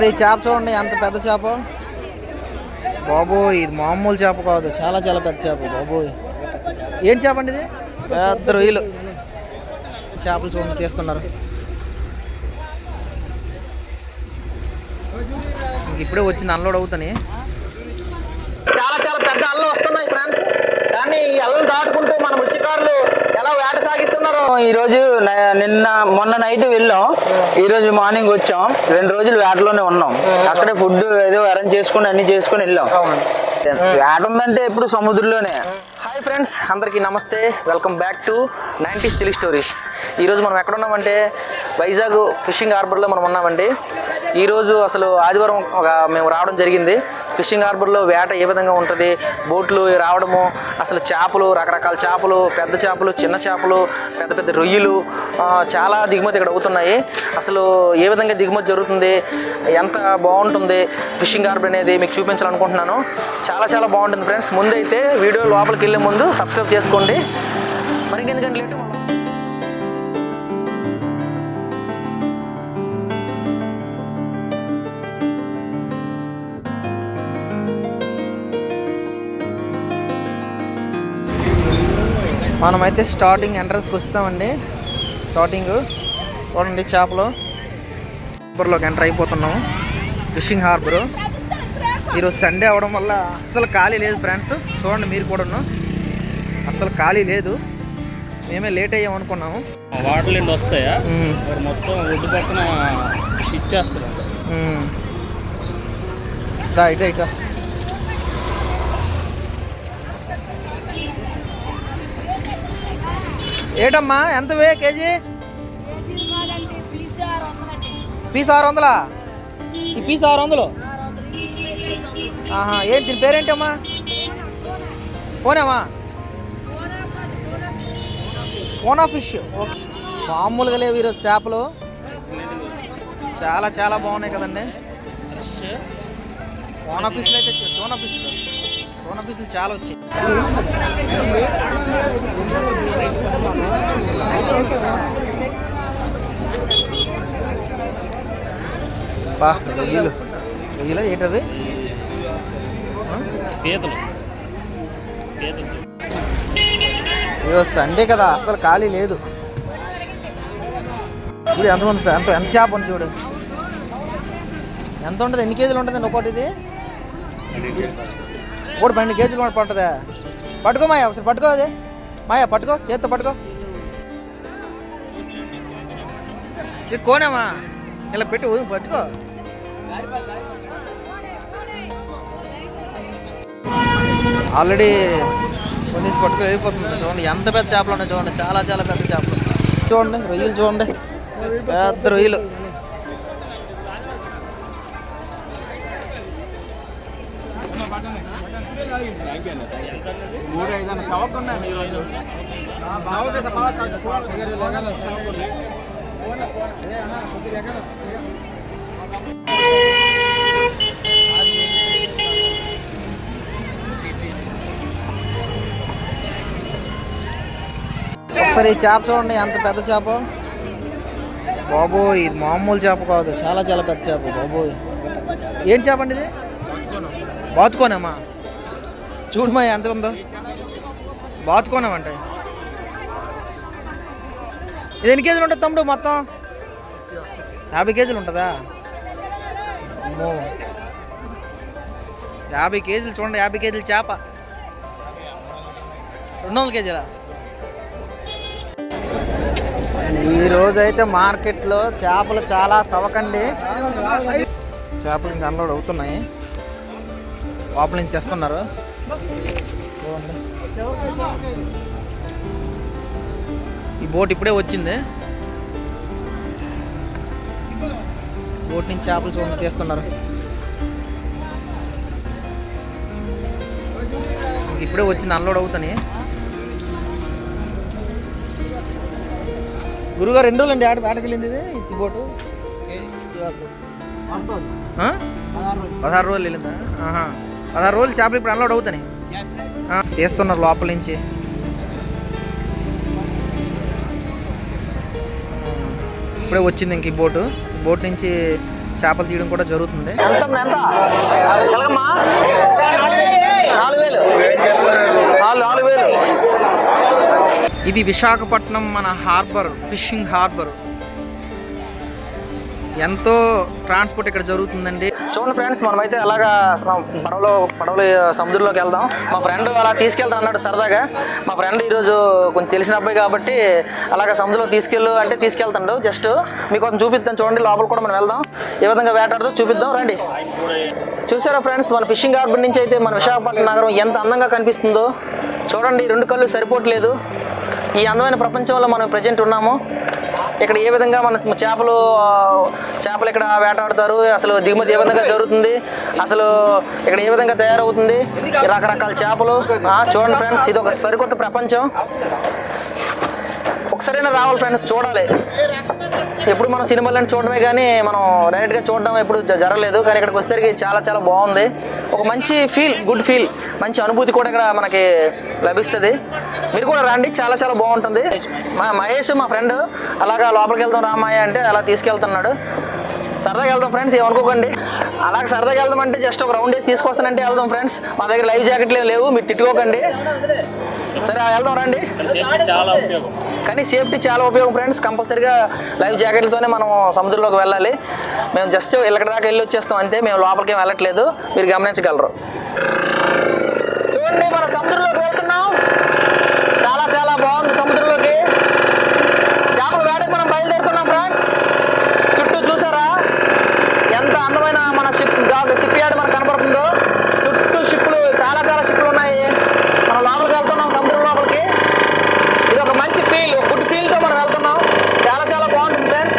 ఒకసారి ఈ చేప చూడండి ఎంత పెద్ద చేప? బాబోయ్ ఇది మామూలు చేప కాదు చాలా చాలా పెద్ద చేప బాబోయ్. ఏం చేప అండి ఇది? పెద్ద రొయ్యలు. చేపలు చూడండి తీస్తున్నారు. ఇంక ఇప్పుడే వచ్చింది అన్లోడ్ అవుతాయి చాలా చాలా పెద్ద అల్లు వస్తున్నాయి ఫ్రెండ్స్. దాటుకుంటూ మన ఎలా వేట సాగిస్తున్నారో? ఈ రోజు నిన్న మొన్న నైట్ వెళ్ళాం. ఈ రోజు మార్నింగ్ వచ్చాం. రెండు రోజులు వేటలోనే ఉన్నాం. అక్కడే ఫుడ్ ఏదో అరేంజ్ చేసుకుని అన్ని చేసుకుని వెళ్ళాం. వేట ఉందంటే ఎప్పుడు సముద్రంలోనే. హాయ్ ఫ్రెండ్స్ అందరికీ నమస్తే. Welcome back to nineties Telugu stories. ఈరోజు మనం ఎక్కడ ఉన్నామంటే వైజాగ్ ఫిషింగ్ హార్బర్లో మనం ఉన్నామండి. ఈరోజు అసలు ఆదివారం ఒక మేము రావడం జరిగింది. ఫిషింగ్ హార్బర్లో వేట ఏ విధంగా ఉంటుంది? బోట్లు రావడము అసలు చేపలు రకరకాల చేపలు పెద్ద చేపలు చిన్న చేపలు పెద్ద పెద్ద రొయ్యలు చాలా దిగుమతి ఇక్కడ అవుతున్నాయి. అసలు ఏ విధంగా దిగుమతి జరుగుతుంది? ఎంత బాగుంటుంది? ఫిషింగ్ హార్బర్ అనేది మీకు చూపించాలనుకుంటున్నాను. చాలా చాలా బాగుంటుంది ఫ్రెండ్స్. ముందైతే వీడియో లోపలికి వెళ్ళే ముందు సబ్స్క్రైబ్ చేసుకోండి. మరి ఎందుకంటే లేటు మనమైతే స్టార్టింగ్ ఎంట్రన్స్కి వస్తామండి. స్టార్టింగ్ చూడండి చేపలు. హార్బర్లోకి ఎంటర్ అయిపోతున్నాము. ఫిషింగ్ హార్బర్ ఈరోజు సండే అవడం వల్ల అస్సలు ఖాళీ లేదు ఫ్రెండ్స్ చూడండి మీరు కూడాను. అస్సలు ఖాళీ లేదు. మేమే లేట్ అయ్యాం అనుకున్నాము. వాటర్ నుండి వస్తాయా? మొత్తం ఒడ్డు పక్కన షిట్ చేస్తున్నారు ఉమ్. దా ఇట ఇట ఏటమ్మా? ఎంత వే కేజీ? పీస్ ఆరు వందలా? ఈ పీస్ ఆరు వందలు? ఆహా ఏం దీని పేరేంటమ్మా? పోనేమా పోనా ఫిష్. మామూలుగా లేవు ఈరోజు చేపలు. చాలా చాలా బాగున్నాయి కదండి. టోనా ఫిష్లు అయితే టోనా ఫిష్లు. టోనా ఫిష్లు చాలా వచ్చాయి. బా రొయ్యలు రొయ్యలు ఏంటవి? పీతలు. ఈరోజు సండే కదా అసలు ఖాళీ లేదు. చూడు ఎంతమంది ఎంత ఎంత చేప ఉంది చూడు. ఎంత ఉంటుంది? ఎన్ని కేజీలు ఉంటుంది? ఒకటి ఇది ఒకటి పన్నెండు కేజీలు కూడా పడుతుందా. పట్టుకో మాయా ఒకసారి పట్టుకో అది. మాయా పట్టుకో చేత్తో పట్టుకో. ఇది కోనేమా? ఇలా పెట్టి ఊ, పట్టుకో. ఆల్రెడీ కొనేసి పట్టుకో వెళ్ళిపోతుంది చూడండి. ఎంత పెద్ద చేపలు ఉన్నాయి చూడండి. చాలా చాలా పెద్ద చేపలు. చూడండి రొయ్యలు చూడండి. పెద్ద రొయ్యలు. ఒకసారి ఈ చేప చూడండి ఎంత పెద్ద చేప? బాబోయ్ ఇది మామూలు చేప కాదు. చాలా చాలా పెద్ద చేప బాబోయ్. ఏం చేప అండి ఇది? బాతుకోనేమా? చూడమా ఎంత ఉందో. బాతుకోనేమంటే. ఇది ఎన్ని కేజీలు ఉంటుంది తమ్ముడు మొత్తం? యాభై కేజీలు ఉంటుందా? అమ్మో. యాభై కేజీలు చూడండి యాభై కేజీలు చేప. రెండు వందల కేజీలా? ఈరోజైతే అయితే మార్కెట్లో చేపలు చాలా సవకండి. చేపలు ఇంకా అన్లోడ్ అవుతున్నాయి. ఓపెనింగ్ చేస్తున్నారు చూడండి. బోట్ ఇప్పుడే వచ్చింది. బోట్ నుంచి చేపలు చూడండి తీస్తున్నారు. ఇప్పుడే వచ్చింది అన్లోడ్ అవుతున్నాయి గురుగారు రెండు రోజులు అండి ఆట ఆటకి వెళ్ళింది ఇది? బోటు? పదహారు రోజులు వెళ్ళిందా? పదహారు రోజులు చేపలు ఇప్పుడు అన్లోడ్ అవుతాయి తీస్తున్నారు లోపల నుంచి. ఇప్పుడే వచ్చింది ఇంక ఈ బోటు. బోట్ నుంచి చేపలు తీయడం కూడా జరుగుతుంది. ఇది విశాఖపట్నం మన హార్బర్ ఫిషింగ్ హార్బర్. ఎంతో ట్రాన్స్పోర్ట్ ఇక్కడ జరుగుతుందండి. చూడండి ఫ్రెండ్స్ మనమైతే అలాగా పడవలో పడవలో సముద్రంలోకి వెళ్దాం. మా ఫ్రెండ్ అలా తీసుకెళ్తా అన్నాడు సరదాగా. మా ఫ్రెండ్ ఈరోజు కొంచెం తెలిసిన అబ్బాయి కాబట్టి అలాగా సముద్రంలో తీసుకెళ్ళు అంటే తీసుకెళ్తాడు. జస్ట్ మీకు కొంచెం చూపిద్దాం. చూడండి లోపల కూడా మనం వెళ్దాం. ఏ విధంగా వేటాడుతూ చూపిద్దాం. రండి. చూసారా ఫ్రెండ్స్ మన ఫిషింగ్ హార్బర్ నుంచి అయితే మన విశాఖపట్నం నగరం ఎంత అందంగా కనిపిస్తుందో. చూడండి రెండు కళ్ళు సరిపోవట్లేదు. ఈ అందమైన ప్రపంచంలో మనం ప్రజెంట్ ఉన్నాము. ఇక్కడ ఏ విధంగా మన చేపలు చేపలు ఇక్కడ వేటాడుతారు? అసలు దిగుమతి ఏ విధంగా జరుగుతుంది? అసలు ఇక్కడ ఏ విధంగా తయారవుతుంది? రకరకాల చేపలు. ఆ, చూడండి ఫ్రెండ్స్ ఇది ఒక సరికొత్త ప్రపంచం. ఒకసారైనా రావాలి ఫ్రెండ్స్ చూడాలి. ఎప్పుడు మనం సినిమాలను చూడడమే కానీ మనం డైరెక్ట్గా చూడడం ఎప్పుడు జరగలేదు. కానీ ఇక్కడికి వచ్చేసరికి చాలా చాలా బాగుంది. ఒక మంచి ఫీల్ గుడ్ ఫీల్ మంచి అనుభూతి కూడా ఇక్కడ మనకి లభిస్తుంది. మీరు కూడా రండి చాలా చాలా బాగుంటుంది. మా మహేష్ మా ఫ్రెండ్ అలాగా లోపలికి వెళ్దాం రామాయ అంటే అలా తీసుకెళ్తున్నాడు. సరదాగా వెళ్దాం ఫ్రెండ్స్ ఏమనుకోకండి. అలాగే సరదాగా వెళ్దాం అంటే జస్ట్ ఒక రౌండ్ వేసి తీసుకొస్తానంటే వెళ్దాం ఫ్రెండ్స్ మా దగ్గర లైవ్ జాకెట్లు లేవు మీరు తిట్టుకోకండి. సరే వెళ్దాం రండి. చాలా ఉపయోగం కానీ సేఫ్టీ చాలా ఉపయోగం ఫ్రెండ్స్. కంపల్సరీగా లైఫ్ జాకెట్లతోనే మనం సముద్రంలోకి వెళ్ళాలి. మేము జస్ట్ ఇక్కడ దాకా వెళ్ళి వచ్చేస్తాం అంతే. మేము లోపలికి వెళ్ళట్లేదు. మీరు గమనించగలరు. చూడండి మనం సముద్రంలోకి వెళ్తున్నాం. చాలా చాలా బాగుంది సముద్రంలోకి. చేపల వేటకు మనం బయలుదేరుతున్నాం ఫ్రెండ్స్. చుట్టూ చూసారా? ఎంత అందమైన మన షిప్ షిప్ యార్డ్ మనకు కనబడుతుందో చుట్టూ షిప్లు చాలా చాలా షిప్లు ఉన్నాయి. మనం లోపలికి వెళ్తున్నాం సముద్రం లోపలికి. ఇది ఒక మంచి ఫీల్ గుడ్ ఫీల్తో మనం వెళ్తున్నాం చాలా చాలా బాగుంటుంది ఫ్రెండ్స్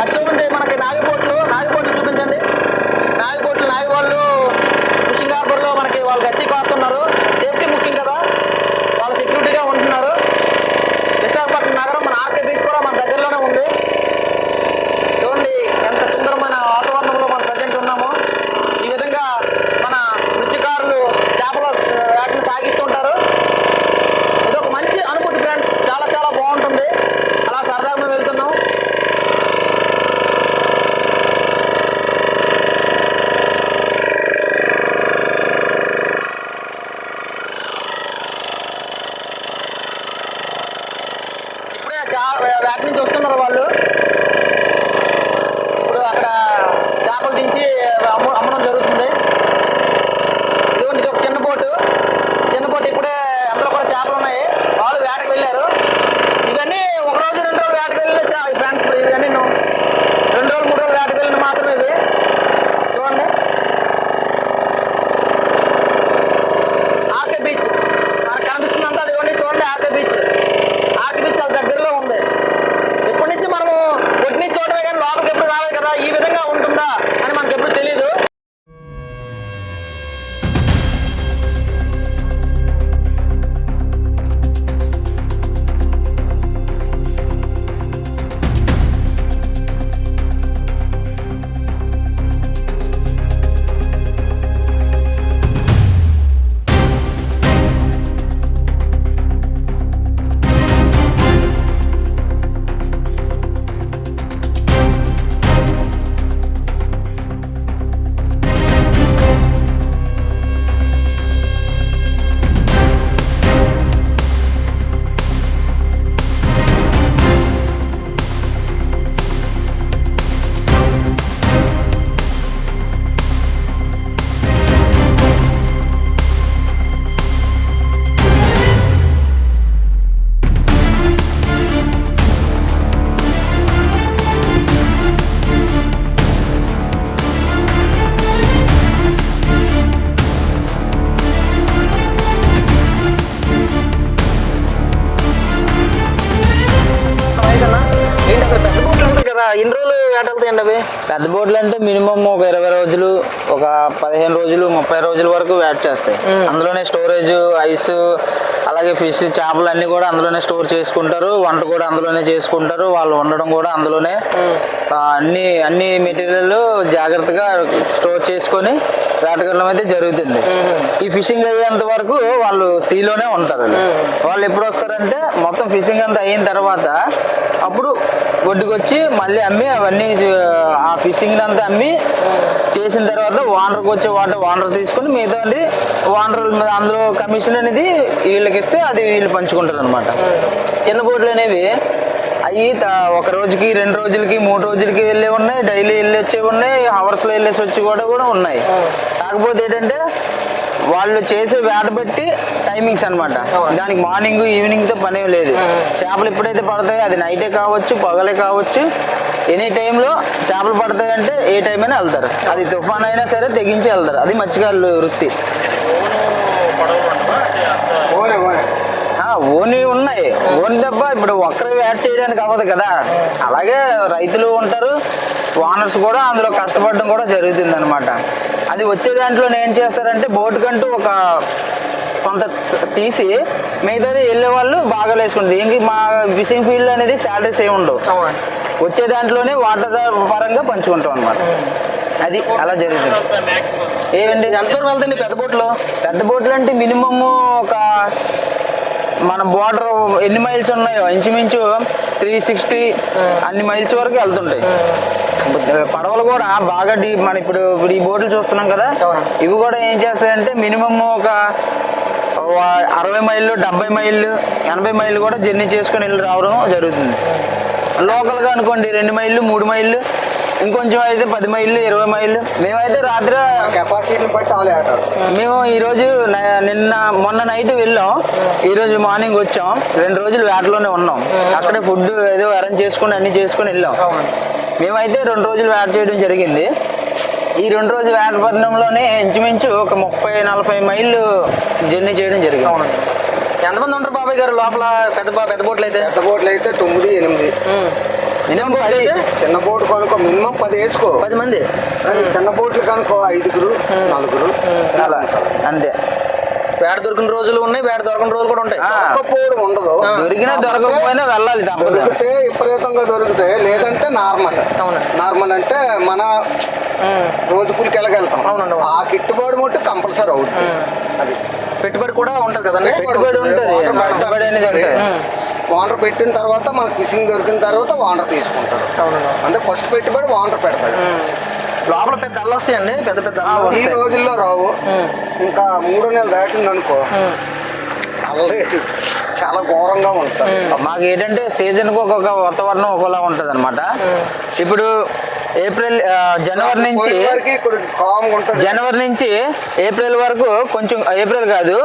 అది చూపించండి మనకి నావి బోట్లు నావి బోట్లు చూపించండి నావి బోట్లు నావి వాళ్ళు ఫిషింగ్ హార్బర్లో మనకి వాళ్ళు గస్తీ కాస్తున్నారు సేఫ్టీ ముఖ్యం కదా వాళ్ళు సెక్యూరిటీగా ఉంటున్నారు విశాఖపట్నం నగరం మన ఆర్కే బీచ్ కూడా మన దగ్గరలోనే ఉంది చూడండి ఎంత సుందరమైన వాతావరణంలో మనం ప్రజెంట్ ఉన్నామో ఈ విధంగా మన మత్స్యకారులు చేపల ఆ, వేటను సాగిస్తుంటారు ఇది ఒక మంచి అనుభూతి ఫ్రెండ్స్ చాలా చాలా బాగుంటుంది. అలా సరదాగా మేము వెళ్తున్నాం. ఇప్పుడే వేట నుంచి వస్తున్నారు వాళ్ళు. ఇప్పుడు అక్కడ చేపలు దించి అమ్మ అమ్మడం జరుగుతుంది. ఇదిగోండి ఇది ఒక చిన్న బోటు. చిన్న బోటు ఇప్పుడే అందులో కూడా చేపలు ఉన్నాయి వాళ్ళు వేటకు వెళ్ళారు. పెద్ద బోట్లు కదా. ఇన్ని రోజులు వేట వెళ్తాయండి అవి పెద్ద బోట్లు అంటే మినిమం ఒక ఇరవై రోజులు ఒక పదిహేను రోజులు ముప్పై రోజుల వరకు వేట్ చేస్తాయి. అందులోనే స్టోరేజ్ ఐస్ అలాగే ఫిష్ చేపలు అన్ని కూడా అందులోనే స్టోర్ చేసుకుంటారు. వంట కూడా అందులోనే చేసుకుంటారు. వాళ్ళు వండడం కూడా అందులోనే. అన్ని అన్ని మెటీరియల్ జాగ్రత్తగా స్టోర్ చేసుకొని వేటకెళ్ళడం అయితే జరుగుతుంది. ఈ ఫిషింగ్ అయ్యేంత వరకు వాళ్ళు సీలోనే ఉంటారు. వాళ్ళు. ఎప్పుడు వస్తారంటే మొత్తం ఫిషింగ్ అంతా అయిన తర్వాత అప్పుడు ఒడ్డుకు వచ్చి మళ్ళీ అమ్మి అవన్నీ ఆ ఫిషింగ్ అంతా అమ్మి చేసిన తర్వాత వానర్కి వచ్చే వాటర్ వానర్ తీసుకుని మిగతా వానర్ అందులో కమిషన్ అనేది వీళ్ళకి ఇస్తే అది వీళ్ళు పంచుకుంటారు అనమాట చిన్న బోట్లు అనేవి అవి ఒక రోజుకి రెండు రోజులకి మూడు రోజులకి వెళ్ళే ఉన్నాయి డైలీ వెళ్ళి వచ్చేవి ఉన్నాయి అవర్స్లో వెళ్ళేసి వచ్చి కూడా కూడా ఉన్నాయి. కాకపోతే ఏంటంటే వాళ్ళు చేసే వేట బట్టి టైమింగ్స్ అన్నమాట. దానికి మార్నింగ్ ఈవినింగ్తో పని లేదు. చేపలు ఎప్పుడైతే పడతాయో అది నైటే కావచ్చు పగలే కావచ్చు ఎనీ టైంలో చేపలు పడతాయి అంటే ఏ టైం అయినా వెళ్తారు. అది తుఫాన్ అయినా సరే తెగించి వెళ్తారు. అది మత్స్యకారుల వృత్తి పడవలు ఉండవా అంటే అంత ఓనే ఓనే ఆ, ఓని ఉన్నాయి. ఓని తప్ప ఇప్పుడు ఒక్కరు యాడ్ చేయడానికి అవ్వదు కదా. అలాగే రైతులు ఉంటారు. ఓనర్స్ కూడా అందులో కష్టపడడం కూడా జరుగుతుంది అనమాట అది వచ్చే దాంట్లో ఏం చేస్తారంటే బోట్ కంటూ ఒక కొంత తీసి మిగతాది వెళ్ళే వాళ్ళు బాగా వేసుకుంటారు. దీనికి మా ఫిషింగ్ ఫీల్డ్ అనేది శాలరీస్ ఏమి ఉండవు. వచ్చే దాంట్లోనే వాటర్ పరంగా పంచుకుంటాం అనమాట అది అలా జరుగుతుంది. ఏమండి ఎంతవరకు వెళ్తుంది పెద్ద బోట్లో? పెద్ద బోట్లు అంటే మినిమమ్ ఒక మన బోర్డర్ ఎన్ని మైల్స్ ఉన్నాయో? ఇంచుమించు త్రీ సిక్స్టీ అన్ని మైల్స్ వరకు వెళ్తుంటాయి. పడవలు కూడా బాగా డీ మన ఇప్పుడు ఇప్పుడు ఈ బోట్లు చూస్తున్నాం కదా. ఇవి కూడా ఏం చేస్తాయంటే మినిమం ఒక అరవై మైళ్ళు డెబ్బై మైళ్ళు ఎనభై మైళ్ళు కూడా జర్నీ చేసుకొని వెళ్ళి రావడం జరుగుతుంది. లోకల్గా అనుకోండి రెండు మైళ్ళు మూడు మైళ్ళు ఇంకొంచెం అయితే పది మైళ్ళు ఇరవై మైళ్ళు. మేమైతే రాత్రి కెపాసిటీని బట్టి ఆలే ఆటారు మేము ఈరోజు నిన్న మొన్న నైట్ వెళ్ళాం. ఈరోజు మార్నింగ్ వచ్చాం. రెండు రోజులు వేటలోనే ఉన్నాం. అక్కడే ఫుడ్ ఏదో అరేంజ్ చేసుకుని అన్ని చేసుకుని వెళ్ళాం. మేమైతే రెండు రోజులు వేట చేయడం జరిగింది. ఈ రెండు రోజుల వేట పట్టణంలోనే ఇంచుమించు ఒక ముప్పై నలభై మైళ్ళు జర్నీ చేయడం జరిగింది. ఎంతమంది ఉంటారు బాబాయ్ గారు లోపల? పెద్ద బా- పెద్ద బోట్లు అయితే పెద్ద బోట్లు అయితే తొమ్మిది ఎనిమిది. మినిమం పది. చిన్న బోట్ కనుకో మినిమం పది వేసుకో. పది మంది. చిన్న బోట్లు కనుకో ఐదుగురు నలుగురు అలా అంతే. వేట దొరికిన రోజులు ఉన్నాయి వేట దొరకని రోజులు కూడా ఉంటాయి. దొరకపోవడం ఉండదు. దొరికినా దొరకకపోయినా వెళ్ళాలి దొరికితే విపరీతంగా దొరుకుతాయి లేదంటే నార్మల్. నార్మల్ అంటే మన రోజు కూలికి వెళ్ళగలుగుతాం. ఆ గిట్టుబాటు మట్టు కంపల్సరీ అవుతుంది అది. పెట్టుబడి కూడా ఉంటుంది కదండి. పెట్టుబడి ఉంటుంది. వాటర్ పెట్టిన తర్వాత మనకు ఫిషింగ్ దొరికిన తర్వాత వాటర్ తీసుకుంటారు అవునండి. అంటే ఫస్ట్ పెట్టుబడి వాటర్ పెడతాడు. లోపల పెద్ద అల్లు వస్తాయండి పెద్ద పెద్ద. ఈ రోజుల్లో రావు. ఇంకా మూడో నెలలు దాటింది అనుకో చాలా ఘోరంగా ఉంటుంది. మాకు ఏంటంటే సీజన్కి ఒక్కొక్క వాతావరణం ఒకలా ఉంటుంది అనమాట ఇప్పుడు ఏప్రిల్ జనవరి నుంచి జనవరి నుంచి ఏప్రిల్ వరకు కొంచెం ఏప్రిల్ కాదు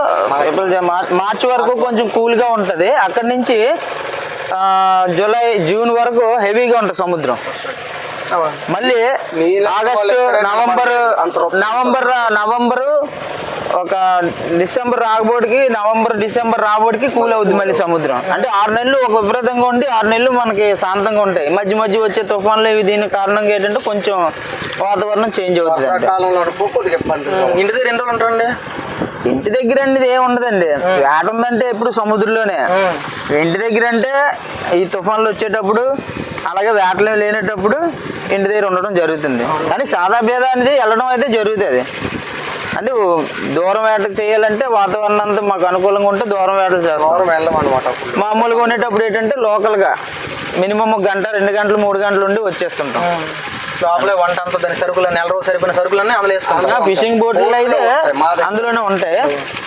ఏప్రిల్ మార్చి వరకు కొంచెం కూల్గా ఉంటుంది. అక్కడి నుంచి జూలై జూన్ వరకు హెవీగా ఉంటుంది సముద్రం. మళ్ళీ ఆగస్టు నవంబర్ నవంబర్ నవంబర్ ఒక డిసెంబర్ రాకపోటికి నవంబర్ డిసెంబర్ రాబోటికి కూల్ అవుద్ది మళ్ళీ సముద్రం. అంటే ఆరు నెలలు ఒక విపరీతంగా ఉండి ఆరు నెలలు మనకి శాంతంగా ఉంటాయి. మధ్య మధ్య వచ్చే తుఫాన్లు ఇవి దీని కారణంగా ఏంటంటే కొంచెం వాతావరణం చేంజ్ అవుతుంది. ఇంటి దగ్గర ఎన్ని రోజులు ఉంటారండి? ఇంటి దగ్గర అనేది ఏమి ఉండదండి. వేట ఉందంటే ఎప్పుడు సముద్రంలోనే. ఇంటి దగ్గర అంటే ఈ తుఫాన్లు వచ్చేటప్పుడు అలాగే వేటలు లేనేటప్పుడు ఇంటి దగ్గర ఉండడం జరుగుతుంది. కానీ సాదా భేద అనేది వెళ్ళడం అయితే జరుగుతుంది అంటే దూరం వేట చేయాలంటే వాతావరణం అంతా మాకు అనుకూలంగా ఉంటే దూరం వేటలు చేస్తాం. దూరం వెళ్ళం అనమాట అప్పుడు. మామూలుగా ఉండేటప్పుడు ఏంటంటే లోకల్గా మినిమం ఒక గంట రెండు గంటలు మూడు గంటలు ఉండి వచ్చేస్తుంటాం. లోపలే వంట అంతా దాని సరుకులు నెల రోజు సరిపోయిన సరుకులన్నీ అందులో వేసుకుంటాం. ఫిషింగ్ బోట్లు అయితే. అందులోనే ఉంటాయి.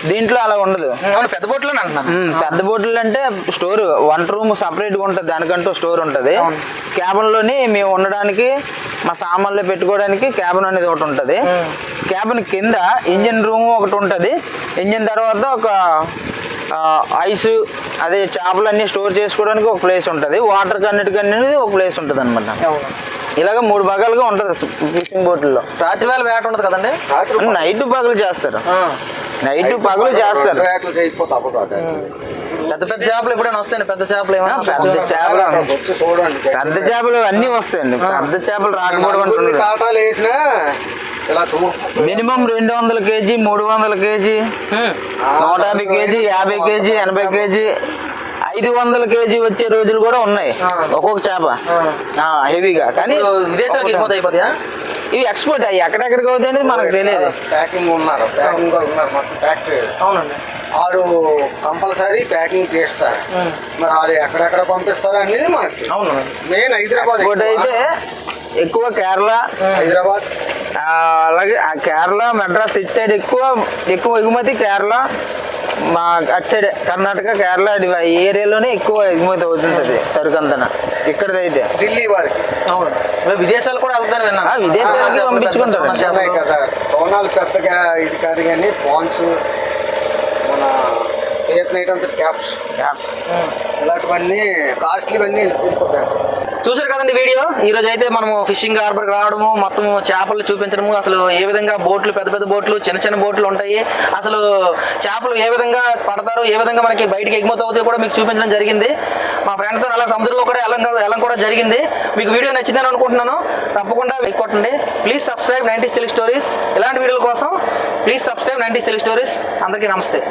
దీంట్లో అలా ఉండదు. అవును పెద్ద బోట్లోనే అంటున్నాను. పెద్ద బోట్లు అంటే స్టోర్ వన్ రూమ్ సపరేట్గా ఉంటుంది. దానికంటూ స్టోర్ ఉంటుంది. క్యాబిన్లోని మేము ఉండడానికి మా సామాన్లు పెట్టుకోవడానికి క్యాబిన్ అనేది ఒకటి ఉంటుంది. క్యాబిన్ కింద ఇంజిన్ రూమ్ ఒకటి ఉంటుంది. ఇంజిన్ తర్వాత ఒక ఐస్ అదే చేపలన్నీ స్టోర్ చేసుకోవడానికి ఒక ప్లేస్ ఉంటుంది. వాటర్ కన్నిటికన్నీ ఒక ప్లేస్ ఉంటుంది అనమాట ఇలాగ మూడు భాగాలుగా ఉంటుంది ఫిషింగ్ బోట్లలో. రాత్రి వేళ వేట ఉండదు కదండి? నైట్ పగలు చేస్తారు. నైట్ పగలు చేస్తారు. పెద్ద పెద్ద చేపలు ఎప్పుడైనా వస్తాయండి? పెద్ద చేపలు ఏమైనా పెద్ద చేపలు పెద్ద చేపలు అన్నీ వస్తాయండి. పెద్ద చేపలు రాకపోవడం మినిమం రెండు వందల కేజీ మూడు వందల కేజీ నూట యాభై కేజీ యాభై కేజీ ఎనభై కేజీ ఐదు వందల కేజీ వచ్చే రోజులు కూడా ఉన్నాయి. ఒక్కొక్క చేప. ఆ, హెవీగా. కానీ విదేశాలకు ఎగుమతి అయిపోతాయా? ఇవి ఎక్స్పోర్ట్ అయ్యి ఎక్కడెక్కడికి అవుతాయి మనకు తెలియదు. ప్యాకింగ్ ఉన్నారు. ప్యాకింగ్ ఉన్నారు మొత్తం ఫ్యాక్టరీ అవునండి. వారు కంపల్సరీ ప్యాకింగ్ చేస్తారు. మరి వాళ్ళు ఎక్కడెక్కడ పంపిస్తారు అనేది మనకి. అవును మెయిన్ హైదరాబాద్ ఎక్స్పోర్ట్ అయితే ఎక్కువ కేరళ హైదరాబాద్. అలాగే ఆ కేరళ మెడ్రాస్ ఇటు సైడ్ ఎక్కువ ఎక్కువ ఎగుమతి కేరళ మా అటు సైడ్ కర్ణాటక కేరళ ఈ ఏరియాలోనే ఎక్కువ ఎగుమతి అవుతుంది సరుకు అంతన ఇక్కడదైతే ఢిల్లీ వారికి. అవును. విదేశాలు కూడా వెళ్తాను విన్నాను. విదేశాలకి పంపించుకుంటారు. కదా. టోనాలు పెద్దగా ఇది కాదు కానీ ఫోన్స్ మన ఏత్ నైట్ అంత క్యాప్స్. ఉమ్. ఇలాంటివన్నీ కాస్ట్లీవన్నీ వెళ్ళిపోతాయి. చూసారు కదండి వీడియో? ఈ రోజు అయితే మనము ఫిషింగ్ హార్బర్ రావడము మొత్తం చేపలు చూపించడము అసలు ఏ విధంగా బోట్లు పెద్ద పెద్ద బోట్లు చిన్న చిన్న బోట్లు ఉంటాయి అసలు చేపలు ఏ విధంగా పడతారు ఏ విధంగా మనకి బయటకి ఎగుమతి అవుతాయో కూడా మీకు చూపించడం జరిగింది. మా ఫ్రెండ్తో అలా సముద్రంలో కూడా వెళ్ళం వెళ్ళం కూడా జరిగింది. మీకు వీడియో నచ్చిందని అనుకుంటున్నాను. తప్పకుండా వెయ్యి కొట్టండి. Please subscribe ninety silk stories. ఇలాంటి వీడియోల కోసం please subscribe ninety silk stories. అందరికీ నమస్తే.